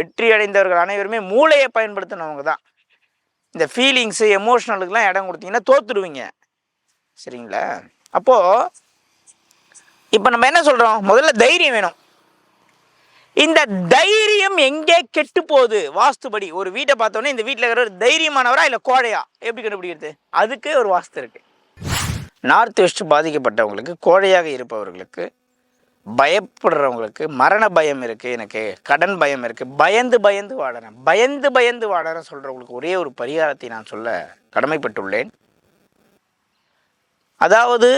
வெற்றி அடைந்தவர்கள் அனைவருமே மூளையை பயன்படுத்தினவங்க தான். இந்த ஃபீலிங்ஸு எமோஷ்னலுக்கெலாம் இடம் கொடுத்தீங்கன்னா தோத்துடுவீங்க. சரிங்களா? அப்போது இப்போ நம்ம என்ன சொல்கிறோம் முதல்ல தைரியம் வேணும். இந்த தைரியம் எங்கே கெட்டு போகுது? வாஸ்துபடி. ஒரு வீட்டை பார்த்தோன்னே இந்த வீட்டில் இருக்கிற ஒரு தைரியமானவரா இல்லை கோழையா? எப்படி கண்டுபிடிக்கிறது? அதுக்கு ஒரு வாஸ்து இருக்குது நார்த் வெஸ்ட் பாதிக்கப்பட்டவங்களுக்கு கோழையாக இருப்பவர்களுக்கு பயப்படுறவங்களுக்கு மரண பயம் இருக்குது எனக்கு கடன் பயம் இருக்குது பயந்து பயந்து வாடுறேன் பயந்து பயந்து வாடுறேன் சொல்கிறவங்களுக்கு ஒரே ஒரு பரிகாரத்தை நான் சொல்ல கடமைப்பட்டுள்ளேன். அதாவது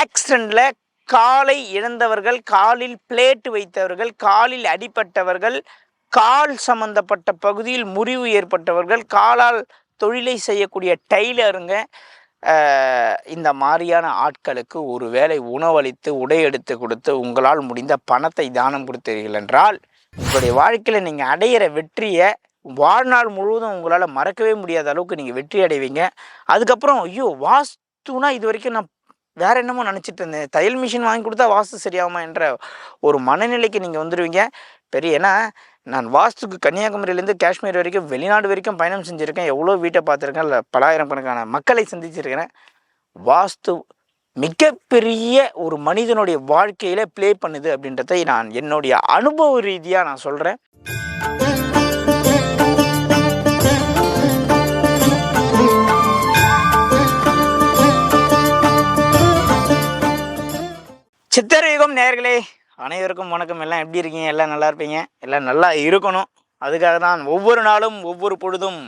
ஆக்சிடெண்ட்டில் காலை இழந்தவர்கள் காலில் பிளேட் வைத்தவர்கள் காலில் அடிபட்டவர்கள் கால் சம்பந்தப்பட்ட பகுதியில் முறிவு ஏற்பட்டவர்கள் காலால் தொழிலை செய்யக்கூடிய டெய்லருங்க இந்த மாதிரியான ஆட்களுக்கு ஒரு வேளை உணவளித்து உடை எடுத்து கொடுத்து உங்களால் முடிந்த பணத்தை தானம் கொடுத்தீர்கள் என்றால் உங்களுடைய வாழ்க்கையில் நீங்கள் அடையிற வெற்றியை வாழ்நாள் முழுவதும் உங்களால் மறக்கவே முடியாத அளவுக்கு நீங்கள் வெற்றி அடைவீங்க. அதுக்கப்புறம் ஐயோ வாஸ்துனா இது வரைக்கும் நான் வேற என்னமோ நினச்சிட்டு இருந்தேன். தையல் மிஷின் வாங்கி கொடுத்தா வாஸ்து சரியாகுமா என்ற ஒரு மனநிலைக்கு நீங்கள் வந்துடுவீங்க பெரிய ஏன்னா நான் வாஸ்துக்கு கன்னியாகுமரியிலேருந்து காஷ்மீர் வரைக்கும் வெளிநாடு வரைக்கும் பயணம் செஞ்சுருக்கேன். எவ்வளோ வீட்டை பார்த்துருக்கேன். இல்லை பலாயிரம் கணக்கான மக்களை சந்திச்சிருக்கிறேன். வாஸ்து மிகப்பெரிய ஒரு மனிதனுடைய வாழ்க்கையில் ப்ளே பண்ணுது அப்படின்றத நான் என்னுடைய அனுபவ ரீதியாக நான் சொல்கிறேன் சித்தரயுகம் நேர்களே அனைவருக்கும் வணக்கம். எல்லாம் எப்படி இருக்கீங்க? எல்லாம் நல்லா இருப்பீங்க? எல்லாம் நல்லா இருக்கணும். அதுக்காக தான் ஒவ்வொரு நாளும் ஒவ்வொரு பொழுதும்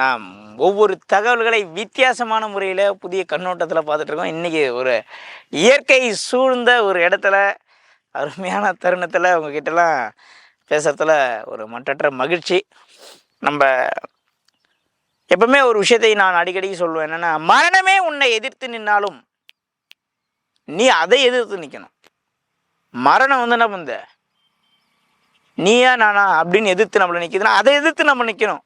நாம் ஒவ்வொரு தகவல்களை வித்தியாசமான முறையில் புதிய கண்ணோட்டத்தில் பார்த்துட்ருக்கோம் இன்றைக்கி ஒரு இயற்கை சூழ்ந்த ஒரு இடத்துல அருமையான தருணத்தில் உங்ககிட்டலாம் பேசுகிறதுல ஒரு மற்றற்ற மகிழ்ச்சி. நம்ம எப்பவுமே ஒரு விஷயத்தை நான் அடிக்கடி சொல்லுவேன். என்னென்னா மரணமே உன்னை எதிர்த்து நின்னாலும் நீ அதை எதிர்த்து நிற்கணும் மரணம் வந்து என்ன பண்ணுத? நீயா நானா அப்படின்னு எதிர்த்து நம்மளை நிற்கிதுன்னா அதை எதிர்த்து நம்ம நிற்கணும்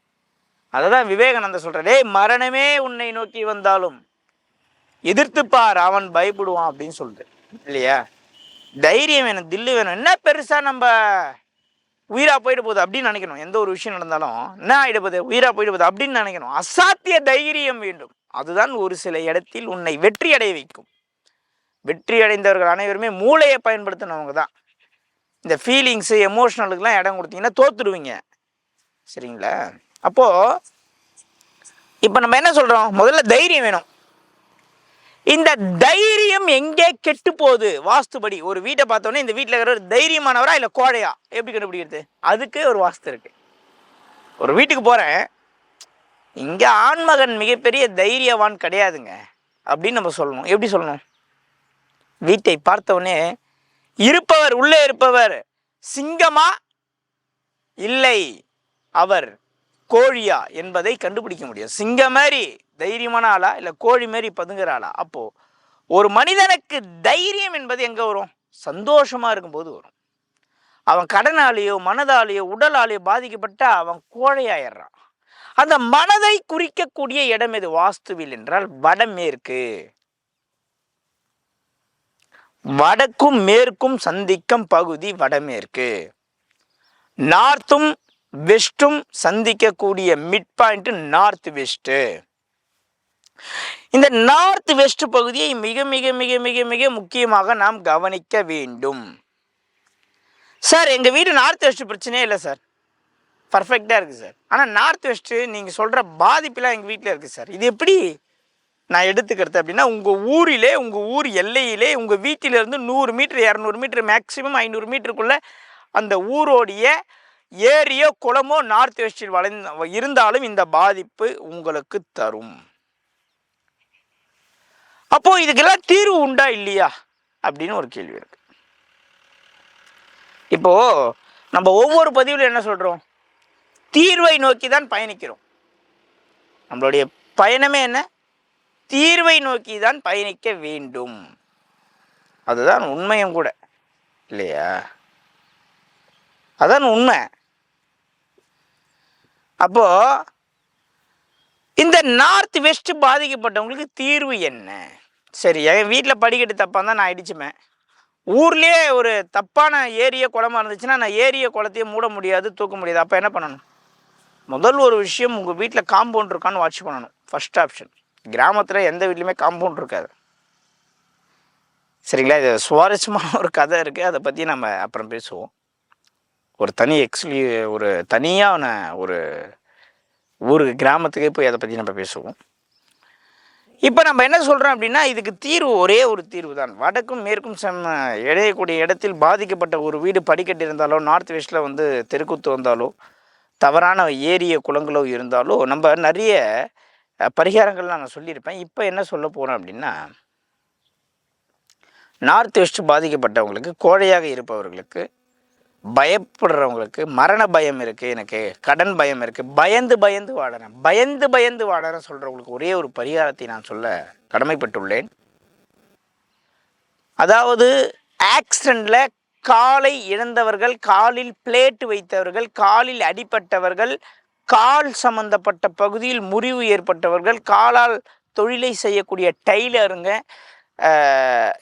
அதை தான் விவேகானந்த சொல்கிற டேய் மரணமே உன்னை நோக்கி வந்தாலும் எதிர்த்து பார் அவன் பயப்படுவான் அப்படின்னு சொல்லிட்டு இல்லையா? தைரியம் வேணும் தில்லு வேணும். என்ன பெருசாக நம்ம உயிரா போயிட்டு போகுது அப்படின்னு நினைக்கணும். எந்த ஒரு விஷயம் நடந்தாலும் என்ன ஆயிட போகுது? உயிராக போயிட்டு போகுது அப்படின்னு நினைக்கணும். அசாத்திய தைரியம் வேண்டும். அதுதான் ஒரு சில இடத்தில் உன்னை வெற்றி அடைய வைக்கும். வெற்றி அடைந்தவர்கள் அனைவருமே மூளையை பயன்படுத்தினவங்க தான். இந்த ஃபீலிங்ஸு எமோஷனலுக்குலாம் இடம் கொடுத்தீங்கன்னா தோத்துடுவீங்க. சரிங்களா? அப்போது இப்போ நம்ம என்ன சொல்கிறோம் முதல்ல தைரியம் வேணும். இந்த தைரியம் எங்கே கெட்டு போகுது வாஸ்துபடி. ஒரு வீட்டை பார்த்தோன்னே இந்த வீட்டில் இருக்கிற ஒரு தைரியமானவரா இல்லை கோழையா? எப்படி கண்டுபிடிக்கிறது? அதுக்கு ஒரு வாஸ்து இருக்குது ஒரு வீட்டுக்கு போகிறேன் இங்கே ஆண்மகன் மிகப்பெரிய தைரியவான் கிடையாதுங்க. அப்படின்னு நம்ம சொல்லணும். எப்படி சொல்லணும்? வீட்டை பார்த்தவுடனே இருப்பவர் உள்ளே இருப்பவர் சிங்கமா? இல்லை அவர் கோழியா? என்பதை கண்டுபிடிக்க முடியும். சிங்கம் மாதிரி தைரியமான ஆளா? இல்லை கோழி மாதிரி பதுங்குற ஆளா? அப்போ ஒரு மனிதனுக்கு தைரியம் என்பது எங்கே வரும்? சந்தோஷமாக இருக்கும்போது வரும். அவன் கடனாலேயோ மனதாலேயோ உடலாலேயோ பாதிக்கப்பட்டா அவன் கோழையாயிடுறான். அந்த மனதை குறிக்கக்கூடிய இடம் எது? வாஸ்துவில் என்றால் வடமேற்கு. வடக்கும் மேற்கும் சந்திக்கும் பகுதி வடமேற்கு. நார்த்தும் வெஸ்ட்டும் சந்திக்கக்கூடிய மிட் பாயிண்ட் நார்த் வெஸ்ட்டு இந்த நார்த் வெஸ்ட் பகுதியை மிக மிக மிக மிக மிக முக்கியமாக நாம் கவனிக்க வேண்டும். சார் எங்கள் வீடு நார்த் வெஸ்ட் பிரச்சனையே இல்லை சார். பர்ஃபெக்டாக இருக்குது சார். ஆனால் நார்த் வெஸ்ட்டு நீங்கள் சொல்கிற பாதிப்பெலாம் எங்கள் வீட்டில் இருக்குது சார். இது எப்படி நான் எடுத்துக்கிறது அப்படின்னா உங்கள் ஊரிலே உங்கள் ஊர் எல்லையிலே உங்கள் வீட்டிலேருந்து நூறு மீட்ரு இரநூறு மீட்ரு மேக்ஸிமம் ஐநூறு மீட்டருக்குள்ளே அந்த ஊரோடைய ஏரியோ குளமோ நார்த் வெஸ்டில் வளைந்த இருந்தாலும் இந்த பாதிப்பு உங்களுக்கு தரும். அப்போ இதுக்கெல்லாம் தீர்வு உண்டா இல்லையா? அப்படின்னு ஒரு கேள்வி இருக்கு. இப்போ நம்ம ஒவ்வொரு பதிவில் என்ன சொல்றோம்? தீர்வை நோக்கி தான் பயணிக்கிறோம். நம்மளுடைய பயணமே என்ன? தீர்வை நோக்கி தான் பயணிக்க வேண்டும். அதுதான் உண்மையும் கூட. இல்லையா? அதான் உண்மை. அப்போ இந்த நார்த் வெஸ்ட் பாதிக்கப்பட்டவங்களுக்கு தீர்வு என்ன? சரி என் வீட்டில் படிக்கட்டு தப்பாக தான் நான் அடிச்சுமேன் ஊர்லேயே ஒரு தப்பான ஏரிய குளமாக இருந்துச்சுன்னா நான் ஏரிய குளத்தையே மூட முடியாது தூக்க முடியாது. அப்போ என்ன பண்ணணும்? முதல் ஒரு விஷயம் உங்கள் வீட்டில் காம்பவுண்ட் இருக்கான்னு வாட்ச் பண்ணணும். ஃபஸ்ட் ஆப்ஷன் கிராமத்தில் எந்த வீட்லையுமே காம்பவுண்ட் இருக்காது. சரிங்களா? இது சுவாரஸ்யமான ஒரு கதை இருக்குது அதை பற்றி நம்ம அப்புறம் பேசுவோம். ஒரு தனி எக்ஸ்லி ஒரு தனியான ஒரு ஊர் கிராமத்துக்கே போய் அதை பற்றி நம்ம பேசுவோம். இப்போ நம்ம என்ன சொல்கிறோம் அப்படின்னா இதுக்கு தீர்வு ஒரே ஒரு தீர்வு தான். வடக்கும் மேற்கும் செம்ம இடையக்கூடிய இடத்தில் பாதிக்கப்பட்ட ஒரு வீடு படிக்கட்டு இருந்தாலோ நார்த் வெஸ்ட்டில் வந்து தெருக்குத்து வந்தாலோ தவறான ஏரிய குளங்களோ இருந்தாலோ நம்ம நிறைய பரிகாரங்கள்லாம் பரிகாரங்கள் நான் சொல்லியிருப்பேன். இப்போ என்ன சொல்ல போகிறோம் அப்படின்னா நார்த் வெஸ்ட் பாதிக்கப்பட்டவங்களுக்கு கோழையாக இருப்பவர்களுக்கு பயப்படுறவங்களுக்கு மரண பயம் இருக்குது எனக்கு கடன் பயம் இருக்குது பயந்து பயந்து வாடுறேன் பயந்து பயந்து வாடுறேன் சொல்கிறவங்களுக்கு ஒரே ஒரு பரிகாரத்தை நான் சொல்ல கடமைப்பட்டுள்ளேன். அதாவது ஆக்சிடெண்ட்டில் காலை இழந்தவர்கள் காலில் பிளேட் வைத்தவர்கள் காலில் அடிபட்டவர்கள் கால் சம்பந்தப்பட்ட பகுதியில் முறிவு ஏற்பட்டவர்கள் காலால் தொழிலை செய்யக்கூடிய டைலருங்க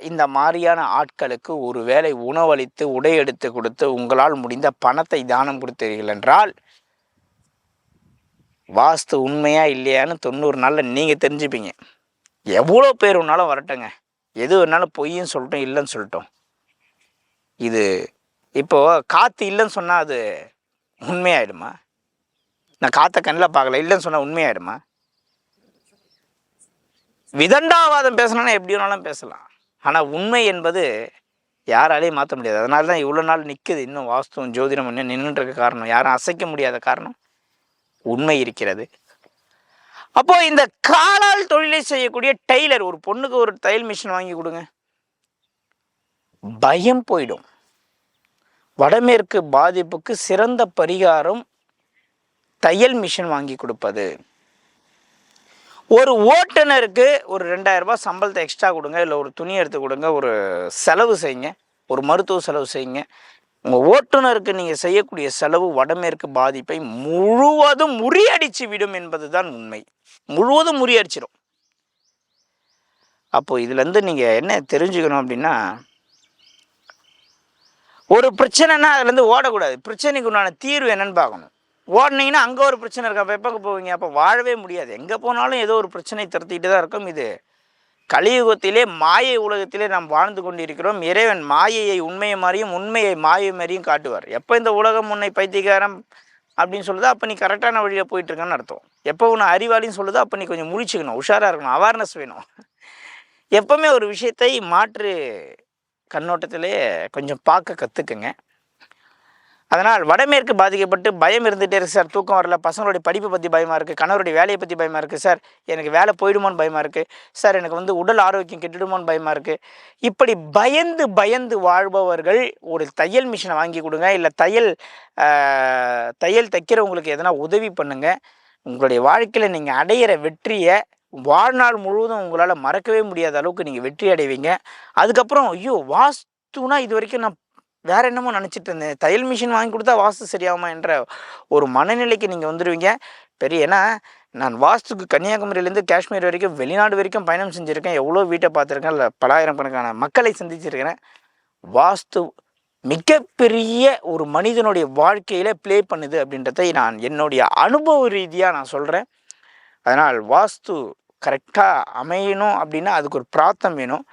இந்த மாதிரியான ஆட்களுக்கு ஒரு வேளை உணவளித்து உடை எடுத்து கொடுத்து உங்களால் முடிந்த பணத்தை தானம் கொடுத்தீர்கள் என்றால் வாஸ்து உண்மையா இல்லையான்னு தொண்ணூறு நாளில் நீங்கள் தெரிஞ்சுப்பீங்க. எவ்வளோ பேர் வேணாலும் வரட்டுங்க. எது வேணாலும் பொய்யும் சொல்லட்டும் இல்லைன்னு சொல்லட்டும். இது இப்போ காற்று இல்லைன்னு சொன்னால் அது உண்மையாயிடுமா? நான் காற்றை கண்ணில் பார்க்கல. இல்லைன்னு சொன்னால் உண்மையாயிடுமா? விதண்டாவாதம் பேசணும்னா எப்படி வேணாலும் பேசலாம். ஆனால் உண்மை என்பது யாராலையும் மாற்ற முடியாது. அதனால தான் இவ்வளோ நாள் நிற்குது இன்னும் வாஸ்துவம் ஜோதிடம் இன்னும் நின்றுட்டு இருக்க காரணம். யாரும் அசைக்க முடியாத காரணம் உண்மை இருக்கிறது. அப்போது இந்த காலால் தொழிலை செய்யக்கூடிய டெய்லர் ஒரு பொண்ணுக்கு ஒரு தையல் மிஷின் வாங்கி கொடுங்க. பயம் போயிடும். வடமேற்கு பாதிப்புக்கு சிறந்த பரிகாரம் தையல் மிஷின் வாங்கி கொடுப்பது. ஒரு ஓட்டுநருக்கு ஒரு ரெண்டாயிரரூபா சம்பளத்தை எக்ஸ்ட்ரா கொடுங்க இல்லை ஒரு துணி எடுத்து கொடுங்க ஒரு செலவு செய்யுங்க ஒரு மருத்துவ செலவு செய்யுங்க. உங்கள் ஓட்டுநருக்கு நீங்கள் செய்யக்கூடிய செலவு வடமேற்கு பாதிப்பை முழுவதும் முறியடிச்சு விடும் என்பது தான் உண்மை. முழுவதும் முறியடிச்சிடும் அப்போது இதுலேருந்து நீங்கள் என்ன தெரிஞ்சுக்கணும் அப்படின்னா ஒரு பிரச்சனைனா அதுலேருந்து ஓடக்கூடாது. பிரச்சனைக்கு உண்டான தீர்வு என்னன்னு பார்க்கணும். ஓடினீங்கன்னா அங்கே ஒரு பிரச்சனை இருக்கு. அப்போ எப்போ போவீங்க? அப்போ வாழவே முடியாது. எங்கே போனாலும் ஏதோ ஒரு பிரச்சனை திரத்திட்டு தான் இருக்கும் இது. கலியுகத்திலே மாயை உலகத்திலே நாம் வாழ்ந்து கொண்டிருக்கிறோம். இறைவன் மாயையை உண்மையை மாதிரியும் உண்மையை மாயை மாதிரியும் காட்டுவார். எப்போ இந்த உலகம் உன்னை பைத்தியகாரம் அப்படின்னு சொல்லுதோ அப்போ நீ கரெக்டான வழியில் போயிட்டுருக்கன்னு அர்த்தம். எப்போ உன்னை அறிவாளின்னு சொல்லுதோ அப்போ நீ கொஞ்சம் முழிச்சுக்கணும். உஷாராக இருக்கணும். அவேர்னஸ் வேணும். எப்போவுமே ஒரு விஷயத்தை மாற்று கண்ணோட்டத்திலே கொஞ்சம் பார்க்க கற்றுக்குங்க அதனால் வடமேற்கு பாதிக்கப்பட்டு பயம் இருந்துகிட்டே இருக்குது சார். தூக்கம் வரல. பசங்களுடைய படிப்பை பற்றி பயமாக இருக்குது கணவருடைய வேலையை பற்றி பயமாக இருக்குது சார். எனக்கு வேலை போயிடுமோன்னு பயமாக இருக்குது சார் எனக்கு வந்து உடல் ஆரோக்கியம் கெட்டுடுமோன்னு பயமாக இருக்குது இப்படி பயந்து பயந்து வாழ்பவர்கள் ஒரு தையல் மிஷினை வாங்கி கொடுங்க. இல்லை தையல் தையல் தைக்கிறவங்களுக்கு எதனா உதவி பண்ணுங்கள் உங்களுடைய வாழ்க்கையில் நீங்கள் அடையிற வெற்றியை வாழ்நாள் முழுவதும் உங்களால் மறக்கவே முடியாத அளவுக்கு நீங்கள் வெற்றி அடைவீங்க. அதுக்கப்புறம் ஐயோ வாஸ்துனா இது வரைக்கும் நான் வேறு என்னமோ நினச்சிட்டு இருந்தேன். தையல் மிஷின் வாங்கி கொடுத்தா வாஸ்து சரியாகுமா என்ற ஒரு மனநிலைக்கு நீங்கள் வந்துடுவீங்க பெரிய ஏன்னா நான் வாஸ்துக்கு கன்னியாகுமரியிலேருந்து காஷ்மீர் வரைக்கும் வெளிநாடு வரைக்கும் பயணம் செஞ்சுருக்கேன். எவ்வளோ வீட்டை பார்த்துருக்கேன். இல்லை பலாயிரக்கணக்கான மக்களை சந்திச்சிருக்கிறேன். வாஸ்து மிகப்பெரிய ஒரு மனிதனுடைய வாழ்க்கையில் ப்ளே பண்ணுது அப்படின்றதை நான் என்னுடைய அனுபவ ரீதியாக நான் சொல்கிறேன் அதனால் வாஸ்து கரெக்டாக அமையணும் அப்படின்னா அதுக்கு ஒரு பிராத்தம் வேணும்.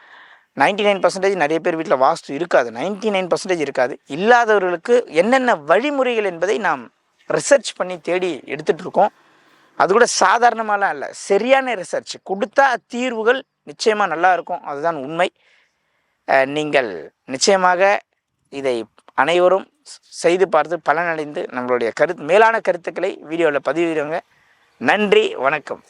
நைன்டி நைன் பர்சன்டேஜ் நிறைய பேர் வீட்டில் வாஸ்து இருக்காது. நைன்டி நைன் பர்சன்டேஜ் இருக்காது. இல்லாதவர்களுக்கு என்னென்ன வழிமுறைகள் என்பதை நாம் ரிசர்ச் பண்ணி தேடி எடுத்துகிட்டு இருக்கோம். அது கூட சாதாரணமாலாம் இல்லை சரியான ரிசர்ச் கொடுத்தா தீர்வுகள் நிச்சயமாக நல்லா இருக்கும். அதுதான் உண்மை. நீங்கள் நிச்சயமாக இதை அனைவரும் செய்து பார்த்து பலனடைந்து நம்மளுடைய கருத்து மேலான கருத்துக்களை வீடியோவில் பதிவிடுங்க. நன்றி. வணக்கம்.